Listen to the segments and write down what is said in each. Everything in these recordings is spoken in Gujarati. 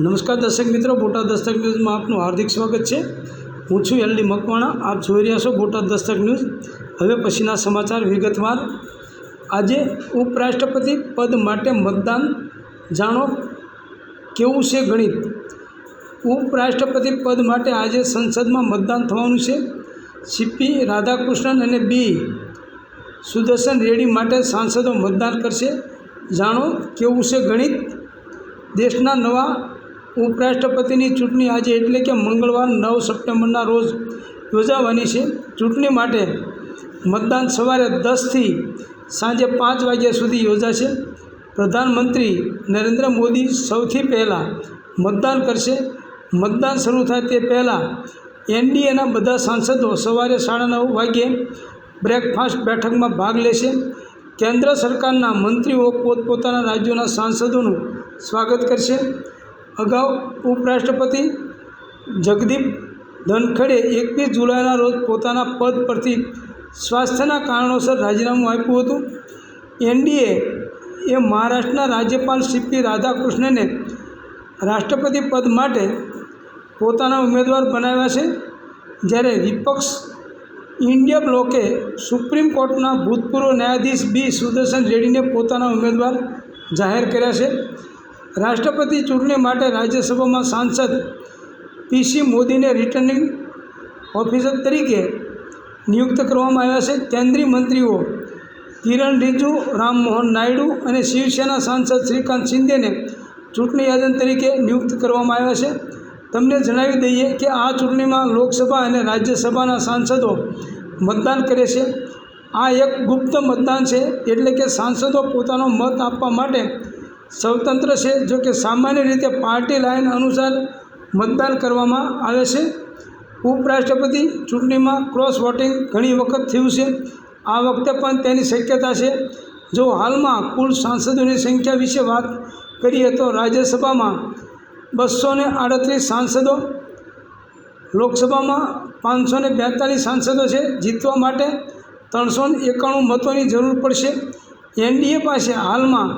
નમસ્કાર દર્શક મિત્રો, બોટાદ દસ્તક ન્યૂઝમાં આપનું હાર્દિક સ્વાગત છે. હું છું એલડી મકવાણા, આપ જોઈ રહ્યા છો બોટાદ દસ્તક ન્યૂઝ. હવે પછીના સમાચાર વિગતવાર. આજે ઉપરાષ્ટ્રપતિ પદ માટે મતદાન જાણો કેવું છે ગણિત? ઉપરાષ્ટ્રપતિ પદ માટે આજે સંસદમાં મતદાન થવાનું છે. સીપી રાધાકૃષ્ણન અને બી સુદર્શન રેડ્ડી માટે સાંસદો મતદાન કરશે. જાણો કેવું છે ગણિત? દેશના નવા ઉપરાષ્ટ્રપતિની ચૂંટણી આજે એટલે કે મંગળવાર નવ સપ્ટેમ્બરના રોજ યોજાવાની છે. ચૂંટણી માટે મતદાન સવારે દસથી સાંજે પાંચ વાગ્યા સુધી યોજાશે. પ્રધાનમંત્રી નરેન્દ્ર મોદી સૌથી પહેલાં મતદાન કરશે. મતદાન શરૂ થાય તે પહેલાં એનડીએના બધા સાંસદો સવારે સાડા નવ વાગ્યે બ્રેકફાસ્ટ બેઠકમાં ભાગ લેશે. કેન્દ્ર સરકારના મંત્રીઓ પોતપોતાના રાજ્યોના સાંસદોનું સ્વાગત કરશે. અગાઉ ઉપરાષ્ટ્રપતિ જગદીપ ધનખડે એકવીસ જુલાઈના રોજ પોતાના પદ પરથી સ્વાસ્થ્યના કારણોસર રાજીનામું આપ્યું હતું. એનડીએ એ મહારાષ્ટ્રના રાજ્યપાલ સીપી રાધાકૃષ્ણને રાષ્ટ્રપતિ પદ માટે પોતાના ઉમેદવાર બનાવ્યા છે. જ્યારે વિપક્ષ ઇન્ડિયા બ્લોકે સુપ્રીમ કોર્ટના ભૂતપૂર્વ ન્યાયાધીશ બી સુદર્શન રેડ્ડીને પોતાના ઉમેદવાર જાહેર કર્યા છે. રાષ્ટ્રપતિ ચૂંટણી માટે રાજ્યસભામાં સાંસદ પીસી મોદીને રિટર્નિંગ ઓફિસર તરીકે નિયુક્ત કરવામાં આવ્યા છે. કેન્દ્રીય મંત્રીઓ કિરણ રિજુ, રામમોહન નાયડુ અને શિવસેના સાંસદ શ્રીકાંત શિંદેને ચૂંટણી યાદન તરીકે નિયુક્ત કરવામાં આવ્યા છે. તમને જણાવી દઈએ કે આ ચૂંટણીમાં લોકસભા અને રાજ્યસભાના સાંસદો મતદાન કરે છે. આ એક ગુપ્ત મતદાન છે, એટલે કે સાંસદો પોતાનો મત આપવા માટે સ્વતંત્ર છે, જો કે સામાન્ય રીતે પાર્ટી લાઇન અનુસાર મતદાન કરવામાં આવે છે. ઉપરાષ્ટ્રપતિ ચૂંટણીમાં ક્રોસ વોટિંગ ઘણી વખત થયું છે. આ વખતે પણ તેની શક્યતા છે. જો હાલમાં કુલ સાંસદોની સંખ્યા વિશે વાત કરીએ તો રાજ્યસભામાં બસો ને આડત્રીસ સાંસદો, લોકસભામાં પાંચસો ને બેતાલીસ સાંસદો છે. જીતવા માટે ત્રણસો એકાણું મતોની જરૂર પડશે. એનડીએ પાસે હાલમાં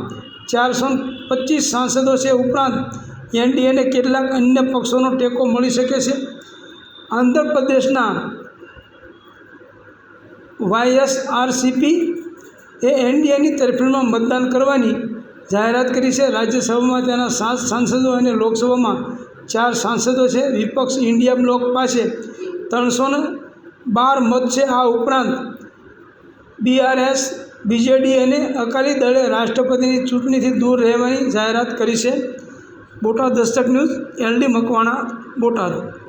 ચારસો પચીસ સાંસદો છે ઉપરાંત એનડીએને કેટલાક અન્ય પક્ષોનો ટેકો મળી શકે છે. આંધ્રપ્રદેશના વાયએસઆરસીપી એ એનડીએની તરફેણમાં મતદાન કરવાની જાહેરાત કરી છે. રાજ્યસભામાં તેના સાત સાંસદો અને લોકસભામાં ચાર સાંસદો છે. વિપક્ષ ઇન્ડિયા બ્લોક પાસે ત્રણસો બાર મત છે. આ ઉપરાંત બીઆરએસ બીજેડી અને અકાલી દળે રાષ્ટ્રપતિની ચૂંટણીથી દૂર રહેવાની જાહેરાત કરી છે. Botad Dastak news, LD Makwana, Botad.